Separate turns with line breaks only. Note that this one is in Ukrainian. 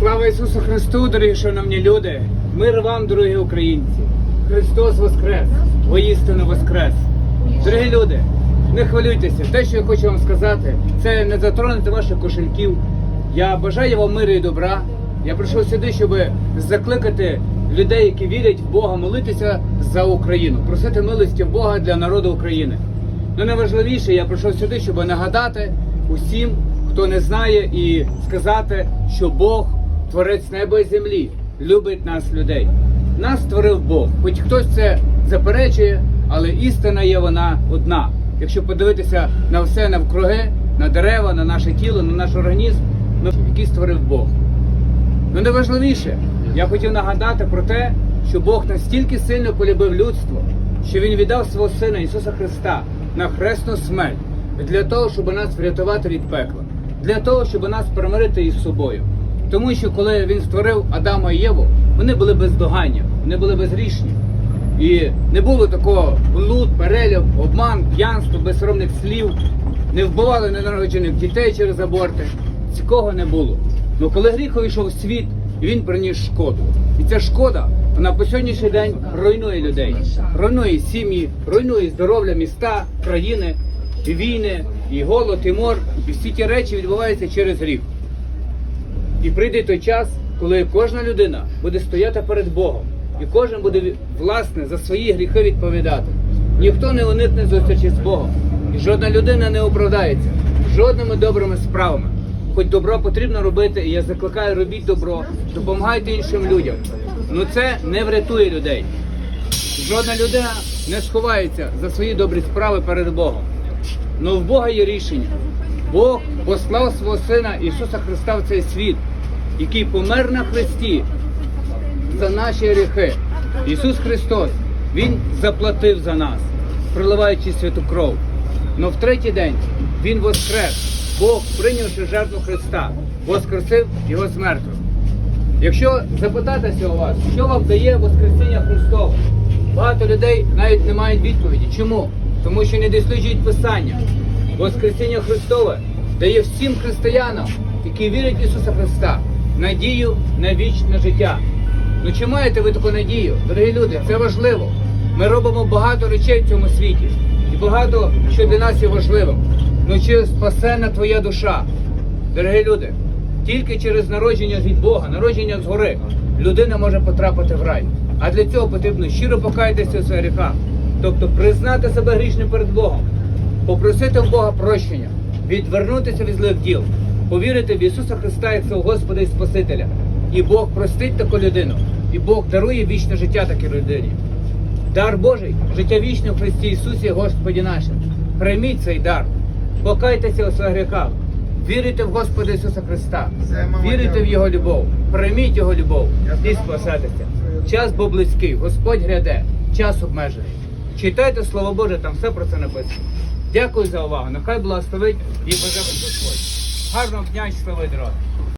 Слава Ісусу Христу, дорогі шановні люди! Мир вам, дорогі українці! Христос Воскрес! Воістину Воскрес! Дорогі люди, не хвилюйтеся, те, що я хочу вам сказати, це не затронути ваших кошельків. Я бажаю вам миру і добра. Я прийшов сюди, щоб закликати людей, які вірять в Бога, молитися за Україну, просити милості Бога для народу України. Ну найважливіше, я прийшов сюди, щоб нагадати усім, хто не знає, і сказати, що Бог, творець неба і землі, любить нас, людей. Нас створив Бог. Хоч хтось це заперечує, але істина є вона одна. Якщо подивитися на все навкруги, на дерева, на наше тіло, на наш організм, ну, який створив Бог. Ну найважливіше, я хотів нагадати про те, що Бог настільки сильно полюбив людство, що Він віддав свого Сина Ісуса Христа на хресну смерть для того, щоб нас врятувати від пекла, для того, щоб нас примирити із собою. Тому що коли він створив Адама і Єву, вони були бездогання, вони були безрішні. І не було такого блуд, переляв, обман, п'янство, безсоромних слів, не вбивали ненароджених дітей через аборти. Цього не було. Ну коли гріх увійшов світ, він приніс шкоду. І ця шкода, вона по сьогоднішній день руйнує людей, руйнує сім'ї, руйнує здоров'я міста, країни, війни, і голод, і мор. І всі ті речі відбуваються через гріх. І прийде той час, коли кожна людина буде стояти перед Богом, і кожен буде власне за свої гріхи відповідати. Ніхто не уникне зустрічі з Богом, і жодна людина не оправдається жодними добрими справами. Хоч добро потрібно робити, і я закликаю робіть добро, допомагайте іншим людям. Ну це не врятує людей. Жодна людина не сховається за свої добрі справи перед Богом. Ну в Бога є рішення. Бог послав свого Сина Ісуса Христа в цей світ, який помер на Христі за наші гріхи. Ісус Христос, Він заплатив за нас, проливаючи святу кров. Но в третій день Він воскрес. Бог, прийнявши жертву Христа, воскресив Його з мертвих. Якщо запитатися у вас, що вам дає Воскресіння Христове, багато людей навіть не мають відповіді. Чому? Тому що не досліджують Писання. Воскресіння Христове дає всім християнам, які вірять в Ісуса Христа, надію на вічне життя. Ну чи маєте ви таку надію? Дорогі люди, це важливо. Ми робимо багато речей в цьому світі, і багато що для нас є важливим. Ну чи спасена твоя душа? Дорогі люди, тільки через народження від Бога, народження згори, людина може потрапити в рай. А для цього потрібно щиро покаятися у своїх гріхах, тобто признати себе грішним перед Богом, попросити в Бога прощення, відвернутися від злих діл, повірити в Ісуса Христа як свого Господа і Спасителя. І Бог простить таку людину, і Бог дарує вічне життя такій людині. Дар Божий, життя вічне в Христі Ісусі, Господі нашим. Прийміть цей дар, покайтеся у своїх гріхах, вірите в Господа Ісуса Христа, вірите в Його любов, прийміть Його любов і спасайтеся. Час був близький, Господь гряде, час обмежений. Читайте Слово Боже, там все про це написано. Дякую за увагу. Нехай благословить і бажає Господь. Гарного дня і щасливої дороги.